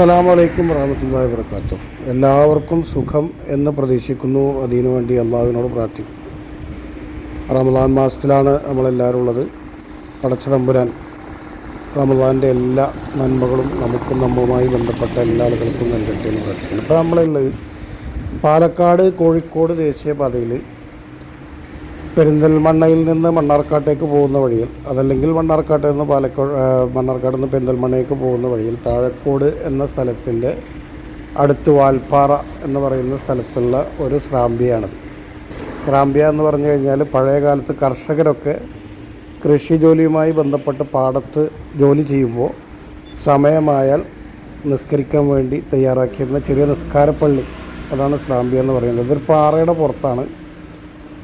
അസ്സലാമു അലൈക്കും വറഹമത്തല്ലാഹി വർക്കാത്തു എല്ലാവർക്കും സുഖം എന്ന് പ്രതീക്ഷിക്കുന്നു. അതിനു വേണ്ടി അള്ളാഹുവിനോട് പ്രാർത്ഥിക്കും റമദാൻ മാസത്തിലാണ് നമ്മളെല്ലാവരും ഉള്ളത്. പടച്ച തമ്പുരാൻ റമദാന്റെ എല്ലാ നന്മകളും നമുക്കും നമ്മളുമായി ബന്ധപ്പെട്ട എല്ലാ ആളുകൾക്കും നൽകട്ടെ എന്ന് പ്രാർത്ഥിക്കുന്നു. ഇപ്പോൾ നമ്മളുള്ളത് പാലക്കാട് കോഴിക്കോട് ദേശീയപാതയിൽ പെരിന്തൽമണ്ണയിൽ നിന്ന് മണ്ണാർക്കാട്ടേക്ക് പോകുന്ന വഴിയിൽ അതല്ലെങ്കിൽ മണ്ണാർക്കാട്ട് നിന്ന് പാലക്കാട് മണ്ണാർക്കാട് നിന്ന് പെരിന്തൽമണ്ണയ്ക്ക് പോകുന്ന വഴിയിൽ താഴക്കോട് എന്ന സ്ഥലത്തിന്റെ അടുത്ത് വാൽപ്പാറ എന്ന് പറയുന്ന സ്ഥലത്തുള്ള ഒരു ശ്രാമ്പിയാണത് സ്രാമ്പിയ എന്ന് പറഞ്ഞു കഴിഞ്ഞാൽ പഴയ കാലത്ത് കർഷകരൊക്കെ കൃഷി ജോലിയുമായി ബന്ധപ്പെട്ട് പാടത്ത് ജോലി ചെയ്യുമ്പോൾ സമയമായാൽ നിസ്കരിക്കാൻ വേണ്ടി തയ്യാറാക്കിയിരുന്ന ചെറിയ നിസ്കാരപ്പള്ളി അതാണ് സ്രാമ്പിയ എന്ന് പറയുന്നത്. ഇതൊരു പാറയുടെ പുറത്താണ്.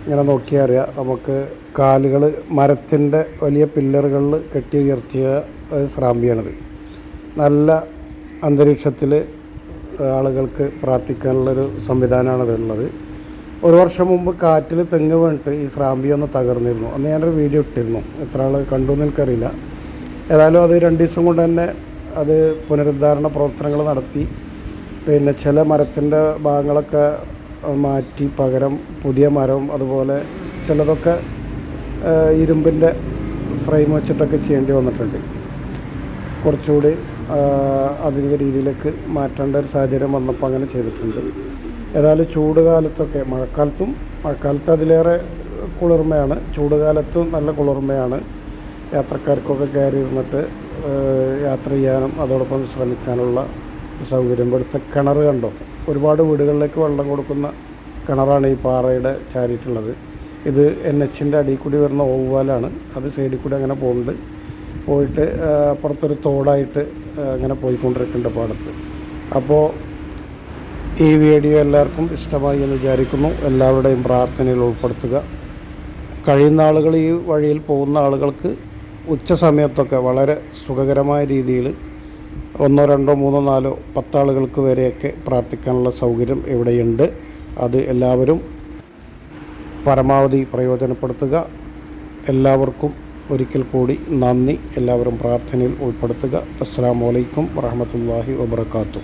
ഇങ്ങനെ നോക്കിയാൽ അറിയാം നമുക്ക് കാലുകൾ മരത്തിന്റെ വലിയ പില്ലറുകളിൽ കെട്ടി ഉയർത്തിയ സ്രാമ്പിയാണിത്. നല്ല അന്തരീക്ഷത്തിൽ ആളുകൾക്ക് പ്രാർത്ഥിക്കാനുള്ളൊരു സംവിധാനമാണ് ഇതുള്ളത് ഒരു വർഷം മുമ്പ് കാറ്റിൽ തെങ്ങ് വീണിട്ട് ഈ സ്രാമ്പി ഒന്ന് തകർന്നിരുന്നു. അന്ന് ഞാനൊരു വീഡിയോ ഇട്ടിരുന്നു. എത്ര ആൾ കണ്ടു എനിക്കറിയില്ല. ഏതായാലും അത് രണ്ട് ദിവസം കൊണ്ട് തന്നെ അത് പുനരുദ്ധാരണ പ്രവർത്തനങ്ങൾ നടത്തി. പിന്നെ ചില മരത്തിന്റെ ഭാഗങ്ങളൊക്കെ മാറ്റി പകരം പുതിയ മരം അതുപോലെ ചിലതൊക്കെ ഇരുമ്പിന്റെ ഫ്രെയിം വെച്ചിട്ടൊക്കെ ചെയ്യേണ്ടി വന്നിട്ടുണ്ട്. കുറച്ചുകൂടി ആധുനിക രീതിയിലേക്ക് മാറ്റേണ്ട ഒരു സാഹചര്യം വന്നപ്പോൾ അങ്ങനെ ചെയ്തിട്ടുണ്ട്. ഏതായാലും ചൂട് കാലത്തൊക്കെ മഴക്കാലത്തും മഴക്കാലത്ത് അതിലേറെ കുളിർമയാണ്. ചൂട് കാലത്തും നല്ല കുളിർമയാണ്. യാത്രക്കാർക്കൊക്കെ കയറി ഇരുന്നിട്ട് യാത്ര ചെയ്യാനും അതോടൊപ്പം ശ്രമിക്കാനുള്ള സൗകര്യം. ഇവിടുത്തെ കിണർ കണ്ടോ? ഒരുപാട് വീടുകളിലേക്ക് വെള്ളം കൊടുക്കുന്ന കിണറാണ് ഈ പാറയുടെ ചാരിയിട്ടുള്ളത്. ഇത് എൻ എച്ചിന്റെ അടിയിൽ കൂടി വരുന്ന ഓവുവാലാണ്. അത് സൈഡിൽ കൂടി അങ്ങനെ പോകുന്നുണ്ട്. പോയിട്ട് അപ്പുറത്തൊരു തോടായിട്ട് അങ്ങനെ പോയിക്കൊണ്ടിരിക്കുന്നുണ്ട് പാടത്ത് അപ്പോൾ ഈ വീഡിയോ എല്ലാവർക്കും ഇഷ്ടമായി എന്ന് വിചാരിക്കുന്നു. എല്ലാവരുടെയും പ്രാർത്ഥനയിൽ ഉൾപ്പെടുത്തുക. കഴിയുന്ന ആളുകൾ ഈ വഴിയിൽ പോകുന്ന ആളുകൾക്ക് ഉച്ച സമയത്തൊക്കെ വളരെ സുഖകരമായ രീതിയിൽ ഒന്നോ രണ്ടോ മൂന്നോ നാലോ പത്താളുകൾക്ക് വരെയൊക്കെ പ്രാർത്ഥിക്കാനുള്ള സൗകര്യം ഇവിടെയുണ്ട്. അത് എല്ലാവരും പരമാവധി പ്രയോജനപ്പെടുത്തുക. എല്ലാവർക്കും ഒരിക്കൽ കൂടി നന്ദി. എല്ലാവരും പ്രാർത്ഥനയിൽ ഉൾപ്പെടുത്തുക. അസ്സാം വലൈക്കും വറഹമത്തല്ലാഹി വബർക്കാത്തു